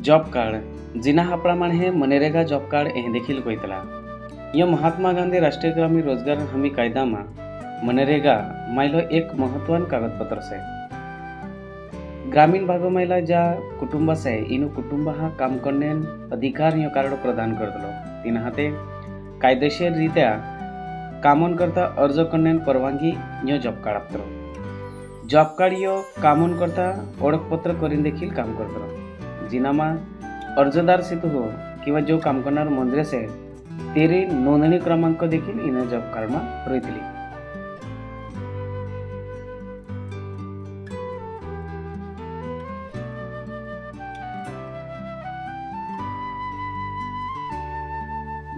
Job card जिना हा प्रमाण है मनरेगा जॉब कार्ड हे देखील कोयतला. या महात्मा गांधी राष्ट्रीय ग्रामीण रोजगार हमी कायदा कायदामा मनरेगा माहिला एक महत्वान कागदपत्र से. ग्रामीण भाग महिला ज्या कुटुंबा से इनु कुटुंब हा काम करने अधिकार यो कार्ड प्रदान करतलो. तिना हाते कायदेशीर रित्या कामन करता अर्ज करणे परवानगी यो जॉब कार्ड जॉब कार्ड यो कामन करता ओळखपत्र करीन देखील काम करतलो. अर्जदार અરજદાર हो किंवा जो काम करणार मंत्री असेल तेरी नोंदणी क्रमांक देखील इन जॉब कार्डमा रयतली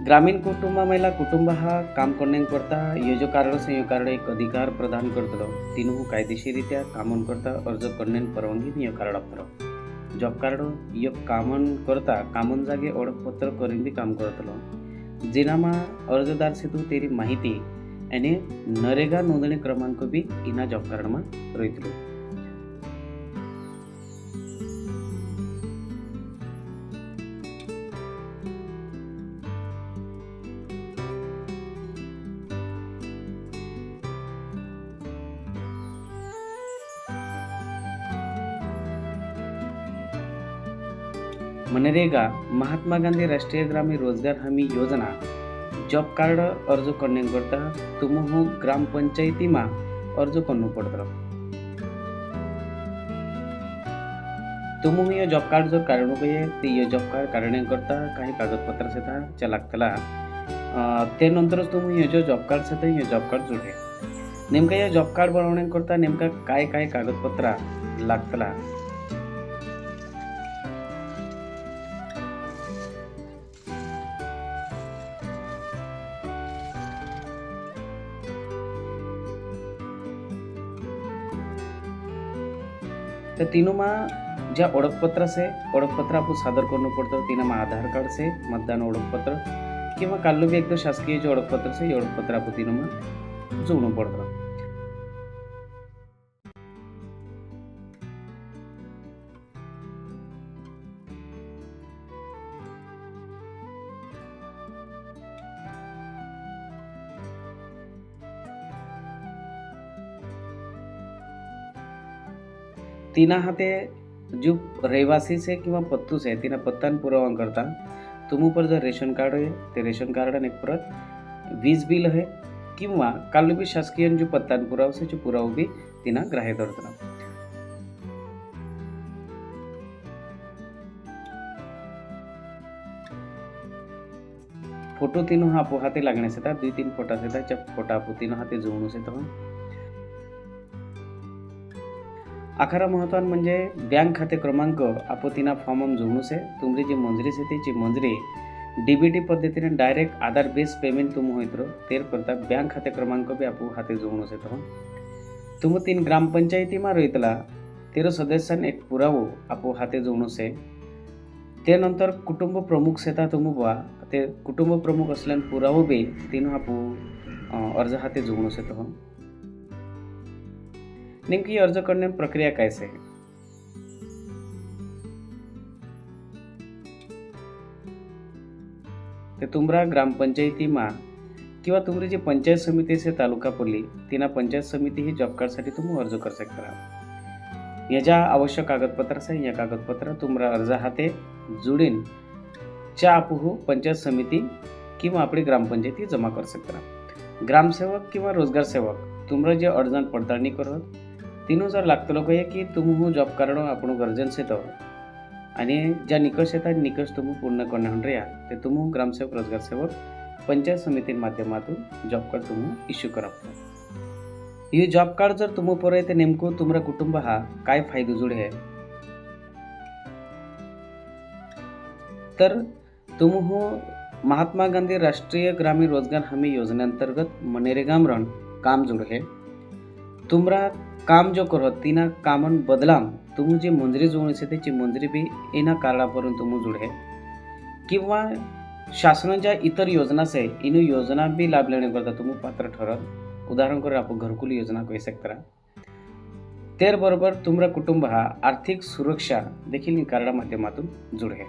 ग्रामीण कुटुंबामेला कुटुंब हा काम करण्याकरता यो जो कार्ड असे कार्ड एक अधिकार प्रदान करतलो. तिनू कायदेशीरित्या कामून करता अर्ज करण्यान परवानगी यो कार्ड आपतो जॉब कार्ड एक कामन करता कामन जागे ओळखपत्र करून बी काम करतलो. जिनामा अर्जदार सेतु तेरी माहिती आणि नरेगा नोंदणी क्रमांक बी इना जॉब कार्डमा रोयतलो मनरेगा महात्मा गांधी राष्ट्रीय ग्रामीण रोजगार हमी योजना। जॉब कार्ड अर्ज करने करता तुम हो ग्राम पंचायती में अर्ज करनो पड़तो तुम ये जॉब कार्ड जर काढणू पाहिजे ते ये जॉब कार्ड काढणे करता काही कागदपत्र येता च्या लागतला अं, ते नंतरच तुम्ही हे जो जॉब कार्ड येतं हे जॉब कार्ड जोडे। नेमका या जॉब कार्ड बनवणे करता नेमका काय काय कागदपत्र लागतला તો તેનોમાં જ્યાં ઓળખપત્ર છે ઓળખપત્ર આપણું સાદર કરવું પડતું તેનામાં આધાર કાર્ડ છે મતદાન ઓળખપત્ર किंवा काल्लो व्यक्त शासकीय जे ओळखपत्र आहे ओळखपत्र आपण तिनं मग जुळणं पडतं तिना हा ते जो रहिवासी છે किंवा पत्तू आहे तिना पत्तान पुरावा करता। तुम पर जर रेशन कार्ड आहे ते रेशन कार्ड आणि परत वीज बिल आहे किंवा काल बी शासकीय जो पत्ता पुरावसे जो पुराव बी तिना ग्राह्य करता। फोटो तिनं हा हाते लागण्यास येतात दुई तीन फोटास येतात ज्या तीन हा हाते जुळणूस येतात अकरा महत्वान म्हणजे बँक खाते क्रमांक आपत्तीना फॉर्म जोडणूस आहे तुमची जी मंजुरी से जी मंजुरी. डी बी टी पद्धतीने डायरेक्ट आधार बेस पेमेंट तुम होईत्रो तेर करता बँक खाते क्रमांक बी आपू हाते जोडणूस येतो तुम तीन ग्रामपंचायतीमा रोहितला तेरो सदस्यान एक पुरावो आपू हाते जोडणूस त्यानंतर कुटुंब प्रमुख सेता तुमुबा ते कुटुंब प्रमुख असल्यान पुरावो बी तीन आपू अर्ज हाते जोडणूस येतो नेमकी अर्ज करणे प्रक्रिया काय आहे? ते तुमरा ग्रामपंचायतीमा किंवा तुमरी जी पंचायत समिती असे तालुका पडली तिना पंचायत समिती ही जॉब कार्डसाठी तुम्ही अर्ज कर शकता. ज्या आवश्यक कागदपत्र आहे या कागदपत्र तुमरा अर्ज हाते जुडीन च्या आपहू पंचायत समिती किंवा आपली ग्रामपंचायती जमा करू शकता. ग्रामसेवक किंवा रोजगार सेवक तुमरा जे अर्जान पडताळणी करत तिनू जर लागतलो कहे की तुम जॉब हो कारण आपण गरजेचं येतो आणि ज्या निकष येतात निकष तुम्ही पूर्ण करणार या ते तुम हो ग्रामसेवक रोजगार सेवक पंचायत समिती माध्यमातून जॉब कार्ड तुम्ही इश्यू करा ही जॉब कार्ड जर तुम्ही पोरं ते नेमकं तुमरा कुटुंब हा काय फायदो जुडे आहे? तर तुम्ही हो महात्मा गांधी राष्ट्रीय ग्रामीण रोजगार हमी योजनेअंतर्गत मनरेगाम रण काम जुड है. तुमरा काम जो करो तिना कामन बदलाम तुम जी मंजरी जोडणी છે त्याची मंजरी बी एना कार्डापर्यंत तुम जुडे किंवा शासनाच्या इतर योजना છે इनु योजना बी लाभ लेणे करता तुम्ही पात्र ठरत उदाहरण करून आपण घरकुल योजना कही सकता તેર બરોબર તુમરા કુટુંબ હા આર્થિક સુરક્ષા देखील इन कार्डा माध्यमातून जुड़े है